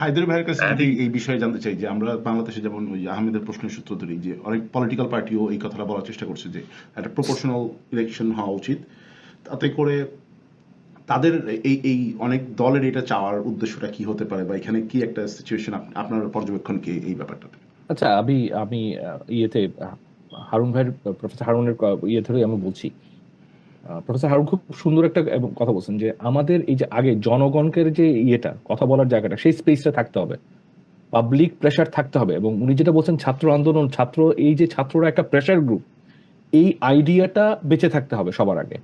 হায়দার ভাইয়ের কাছে হ্যাঁ। যদি এই বিষয়ে জানতে চাই যে আমরা বাংলাদেশে যেমন ওই আহমেদের প্রশ্নের সূত্র ধরি যে অনেক পলিটিক্যাল পার্টিও এই কথাটা বলার চেষ্টা করছে যে একটা প্রপোর্শনাল ইলেকশন হওয়া উচিত তাতে করে তাদের এই এই অনেক দলের এটা চাওয়ার উদ্দেশ্যটা কি হতে পারে বা এখানে কি একটা সিচুয়েশন আপনার পর্যবেক্ষণ কি এই ব্যাপারটাতে আচ্ছা আমি আমি ইয়েতে হারুন ভাইয়ের প্রফেসর হারুনের ইয়ে ধরে আমি বলছি প্রফেসর হারুন খুব সুন্দর একটা কথা বলছেন যে আমাদের এই যে আগে জনগণকে যে ইয়েটা, কথা বলার জায়গাটা, সেই স্পেসটা থাকতে হবে। পাবলিক প্রেশার থাকতে হবে এবং উনি যেটা বলছেন, ছাত্র আন্দোলন, ছাত্র, এই যে ছাত্ররা একটা প্রেশার গ্রুপ এই আইডিয়াটা বেঁচে থাকতে হবে সবার আগে।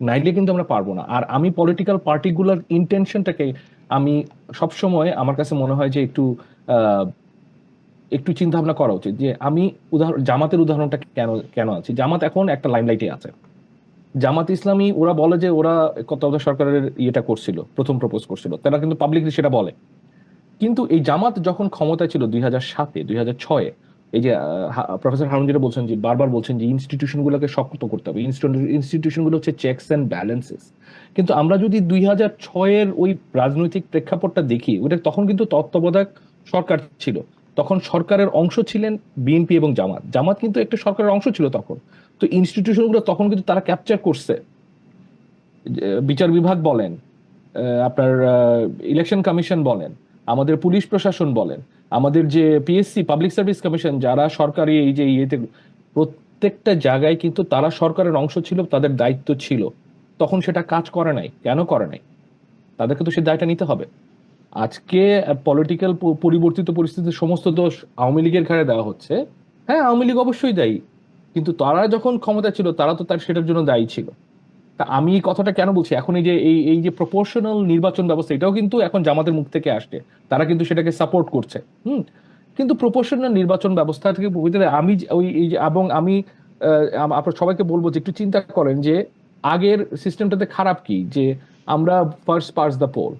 নাইলে কিন্তু আমরা পারব না। আর আমি পলিটিক্যাল পার্টিগুলার ইন্টেনশনটাকে আমি সবসময় আমার কাছে মনে হয় যে একটু একটু চিন্তা ভাবনা করা উচিত যে আমি উদাহরণ জামাতের উদাহরণটা কেন কেন আছি? জামাত এখন একটা লাইমলাইটে আছে। জামাত ইসলামী, ওরা বলে যে ওরা তত্ত্বাবধায়ক সরকারের ইয়েটা করছিল, প্রথম প্রপোজ করছিল। তারা কিন্তু পাবলিকলি সেটা বলে। কিন্তু এই জামাত যখন ক্ষমতায় ছিল দুই হাজার সাতে, দুই হাজার ছয়ে, এই যে প্রফেসর হারুন যেটা বলছেন যে, বারবার বলছেন যে ইনস্টিটিউশন গুলোকে শক্ত করতে হবে। ইনস্টিটিউশনগুলো হচ্ছে চেকস অ্যান্ড ব্যালেন্সেস কিন্তু আমরা যদি দুই হাজার ছয়ের ওই রাজনৈতিক প্রেক্ষাপটটা দেখি, ওটা তখন কিন্তু তত্ত্বাবধায়ক সরকার ছিল। তখন সরকারের অংশ ছিলেন বিএনপি এবং জামাত। জামাত কিন্তু একটা সরকারের অংশ ছিল তখন। তো ইনস্টিটিউশনগুলো তখন কিন্তু তারা ক্যাপচার করছে। বিচার বিভাগ বলেন আপনার ইলেকশন কমিশন বলেন, আমাদের পুলিশ প্রশাসন বলেন, আমাদের যে পিএসসি পাবলিক সার্ভিস কমিশন যারা সরকারি এই যে ইয়েতে, প্রত্যেকটা জায়গায় কিন্তু তারা সরকারের অংশ ছিল, তাদের দায়িত্ব ছিল। তখন সেটা কাজ করে নাই। কেন করে নাই? তাদেরকে তো সে দায়টা নিতে হবে। আজকে পলিটিক্যাল পরিবর্তিত পরিস্থিতির সমস্ত দোষ আওয়ামী লীগের ঘাড়ে দেওয়া হচ্ছে। হ্যাঁ আওয়ামী লীগ অবশ্যই দায়ী, কিন্তু তারা যখন ক্ষমতা ছিল, তারা তো তার সেটার জন্য দায়ী ছিল। তা আমি এই কথাটা কেন বলছি? এখন এই যে, এই এই যে প্রপোর্শনাল নির্বাচন ব্যবস্থা, এটাও কিন্তু এখন জামাতের মুখ থেকে আসছে। তারা কিন্তু সেটাকে সাপোর্ট করছে, হুম? কিন্তু প্রপোর্শনাল নির্বাচন ব্যবস্থা থেকে আমি ওই, এই যে, এবং আমি আপনার সবাইকে বলব যে একটু চিন্তা করেন যে, আগের সিস্টেমটাতে খারাপ কি? যে আমরা ফার্স্ট পার্স দ্য পোল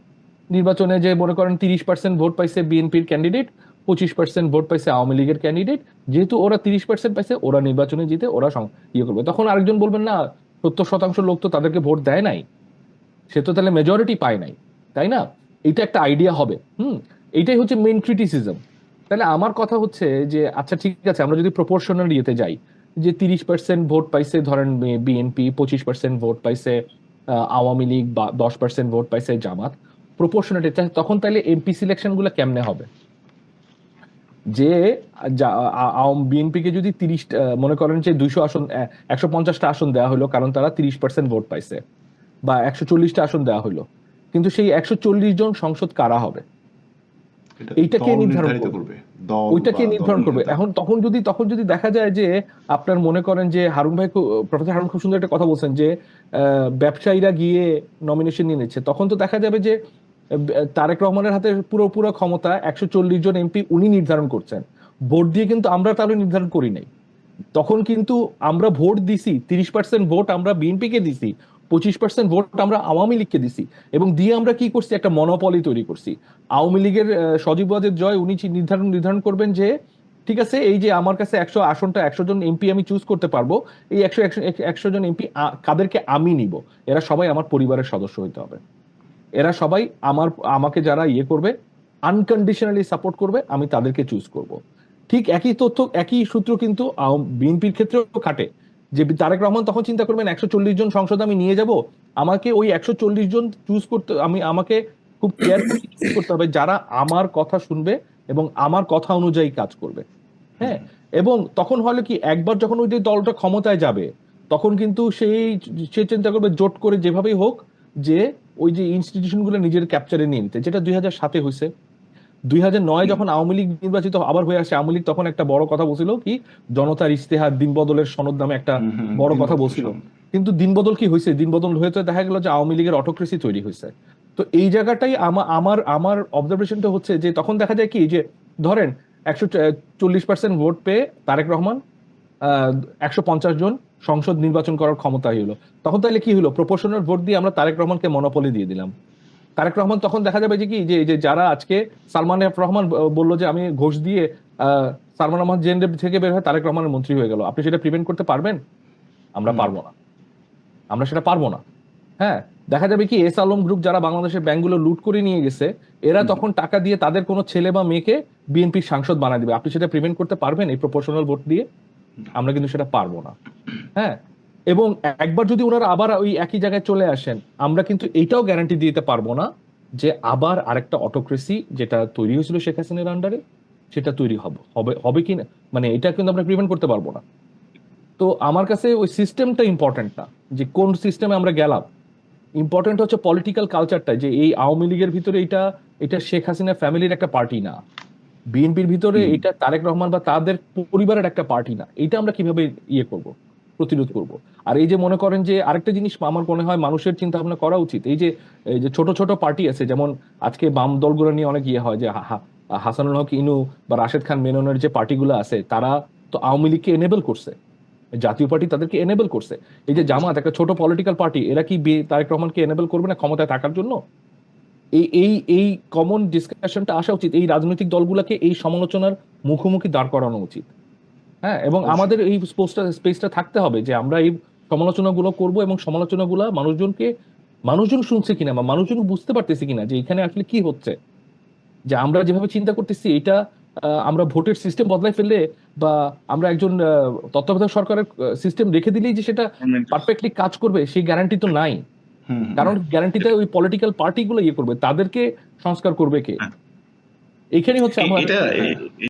নির্বাচনে যে মনে করেন তিরিশ পার্সেন্ট ভোট পাইছে বিএনপির ক্যান্ডিডেট পঁচিশ পার্সেন্ট ভোট পাইছে আওয়ামী লীগের ক্যান্ডিডেট যেহেতু ওরা তিরিশ পার্সেন্ট পাইছে, ওরা নির্বাচনে জিতে ওরা ইয়ে করবে। তখন আরেকজন বলবেন, না, সত্তর শতাংশ লোক তো তাদেরকে ভোট দেয় নাই। সে তো তাহলে মেজরিটি পায় নাই। তাই না? এটা একটা আইডিয়া হবে। হুম? এইটাই হচ্ছে মেইন ক্রিটিসিজম তাহলে আমার কথা হচ্ছে যে আচ্ছা ঠিক আছে, আমরা যদি প্রপোর্শনাল ইয়েতে যাই, যে তিরিশ পার্সেন্ট ভোট পাইছে, ধরেন বিএনপি, পঁচিশ পার্সেন্ট ভোট পাইছে আওয়ামী লীগ বা দশ পার্সেন্ট ভোট পাইছে জামাত প্রপোর্শনালি তখন তাহলে এমপি সিলেকশনগুলো কেমনে হবে? যে বিএনপি কে যদি তিরিশ মনে করেন যে দুইশো আসন একশো পঞ্চাশটা আসন দেওয়া হলো কারণ তারা তিরিশ পার্সেন্ট ভোট পাইছে বা একশো চল্লিশটা আসন দেওয়া হলো কিন্তু সেই একশো চল্লিশ জন সংসদ কারা হবে? এটা এইটাকে দল নির্ধারণ করবে। ওইটাকে বা নির্ধারণ করবে? এখন তখন যদি তখন যদি দেখা যায় যে আপনার মনে করেন যে হারুন ভাই প্রফেসর হারুন খুব সুন্দর একটা কথা বলছেন যে আহ, ব্যবসায়ীরা গিয়ে নমিনেশন নিয়ে নিচ্ছে তখন তো দেখা যাবে যে তারেক রহমানের হাতে পুরো পুরো ক্ষমতা, একশো চল্লিশ জন এমপি উনি নির্ধারণ করছেন। ভোট দিয়ে কিন্তু আমরা তাহলে নির্ধারণ করি নাই। তখন কিন্তু আমরা ভোট দিছি, তিরিশ পার্সেন্ট ভোট আমরা বিএনপি কে দিছি, পঁচিশ পার্সেন্ট ভোট আমরা আওয়ামী লীগকে দিছি এবং দিয়ে আমরা কি করছি? একটা মনোপলি তৈরি করছি। আওয়ামী লীগের সজীব জয় উনি নির্ধারণ নির্ধারণ করবেন যে, ঠিক আছে, এই যে আমার কাছে একশো আসনটা, একশো জন এমপি আমি চুজ করতে পারব, এই একশো একশো জন এমপি কাদেরকে আমি নিব। এরা সবাই আমার পরিবারের সদস্য হইতে হবে। এরা সবাই আমার, আমাকে যারা ইয়ে করবে আনকন্ডিশনালি সাপোর্ট করবে, আমি তাদেরকে চুজ করব। ঠিক একই তথ্য, একই সূত্র কিন্তু বিএনপির ক্ষেত্রেও খাটে। যে তারেক রহমান তখন চিন্তা করবেন, একশো চল্লিশ জন সংসদ আমি নিয়ে যাব, আমাকে ওই একশো চল্লিশ জন চুজ করতে, আমি, আমাকে খুব কেয়ারফুলি চুজ করতে হবে, যারা আমার কথা শুনবে এবং আমার কথা অনুযায়ী কাজ করবে। হ্যাঁ? এবং তখন হলে কি, একবার যখন ওই যে দলটা ক্ষমতায় যাবে, তখন কিন্তু সেই, সে চিন্তা করবে জোট করে যেভাবেই হোক, যে ওই যে ইনস্টিটিউশনগুলো নিজের ক্যাপচারে নিয়ে নিতে যেটা দুই হাজার সাতে হয়েছে দুই হাজার নয় যখন আওয়ামী লীগ নির্বাচিত আবার হয়ে আসে আওয়ামী লীগ তখন একটা বড় কথা বলছিল কি জনতার ইস্তেহার দিন বদলের সনদ নামে একটা বড় কথা বলছিল। কিন্তু দিন বদল কি হয়েছে দিন বদল হয়েছে দেখা গেল যে আওয়ামী লীগের অটোক্রেসি তৈরি হয়েছে তো এই জায়গাটাই আমার আমার আমার অবজারভেশনটা হচ্ছে যে তখন দেখা যায় কি যে ধরেন একশো চল্লিশ পার্সেন্ট ভোট পেয়ে তারেক রহমান একশো পঞ্চাশ জন সংসদ নির্বাচন করার ক্ষমতা হলো তখন তাহলে কি হলো প্রপোর্শনাল ভোট দিয়ে আমরা তারেক রহমানকে মনোপলি দিয়ে দিলাম। তারেক রহমান তখন দেখা যাবে যে কি যে যে যারা আজকে সালমান এফ রহমান বলল যে আমি ঘোষ দিয়ে সালমান রহমান জেন থেকে বের হয়ে তারেক রহমানের মন্ত্রী হয়ে গেল। আপনি সেটা প্রিভেন্ট করতে পারবেন? আমরা পারব না। আমরা সেটা পারব না। হ্যাঁ দেখা যাবে কি এস আলম গ্রুপ যারা বাংলাদেশের ব্যাংকগুলো লুট করে নিয়ে গেছে এরা তখন টাকা দিয়ে তাদের কোনো ছেলে বা মেয়েকে বিএনপির সাংসদ বানায় দিবে। আপনি সেটা প্রিভেন্ট করতে পারবেন এই প্রপোর্শনাল ভোট দিয়ে? আমরা কিন্তু সেটা পারব না। হ্যাঁ এবং একবার যদি ওনারা আবার ওই একই জায়গায় চলে আসেন আমরা কিন্তু এইটাও গ্যারান্টি দিতে পারব না যে আবার আরেকটা অটোক্রেসি যেটা তৈরি হয়েছিল শেখ হাসিনার আন্ডারে সেটা তৈরি হবে হবে হবে কি না? মানে এটা কিন্তু আমরা প্রিভেন্ট করতে পারব না। তো আমার কাছে ওই সিস্টেমটা ইম্পর্টেন্ট না যে কোন সিস্টেমে আমরা গেলাম। ইম্পর্টেন্ট হচ্ছে পলিটিক্যাল কালচারটা যে এই আওয়ামী লীগের ভিতরে এটা এটা শেখ হাসিনা ফ্যামিলির একটা পার্টি না। বিএনপির ভিতরে এটা তারেক রহমান বা তাদের পরিবারের একটা পার্টি না। এটা আমরা কীভাবে ইয়ে করব? প্রতিরোধ করব। আর এই যে মনে করেন যে আরেকটা জিনিস আমার মনে হয় মানুষের চিন্তা ভাবনা করা উচিত, এই যে এই যে ছোট ছোট পার্টি আছে, যেমন আজকে বাম দলগুলো নিয়ে অনেক ইয়ে হয় যে হাসানুল হক, ইনু বা রাশেদ খান মেননের যে পার্টিগুলো আছে, তারা তো আওয়ামী লীগকে এনেবল করছে। জাতীয় পার্টি তাদেরকে এনেবল করছে। এই যে জামাত, একটা ছোট পলিটিক্যাল পার্টি এরা কি তারেক রহমানকে এনেবল করবে না ক্ষমতায় থাকার জন্য? এই এই এই কমন ডিসকাশনটা আসা উচিত, এই রাজনৈতিক দলগুলোকে এই সমালোচনার মুখোমুখি দাঁড় করানো উচিত। হ্যাঁ এবং আমাদের এই স্পোর্টসটা স্পেসটা থাকতে হবে যে আমরা এই সমালোচনাগুলো করব এবং সমালোচনাগুলো মানুষজনকে মানুষজন শুনছে কিনা বা মানুষজন বুঝতে পারতেছে কিনা যে এখানে আসলে কি হচ্ছে যে আমরা যেভাবে চিন্তা করতেছি এটা আমরা ভোটের সিস্টেম বদলাই ফেললে বা আমরা একজন তত্ত্বাবধায়ক সরকারের সিস্টেম রেখে দিলেই যে সেটা পারফেক্টলি কাজ করবে সেই গ্যারান্টি তো নাই। কারণ গ্যারান্টিটা ওই পলিটিক্যাল পার্টিগুলো ইয়ে করবে তাদেরকে সংস্কার করবে কে হ্যাঁ। এইখানেই হচ্ছে আমার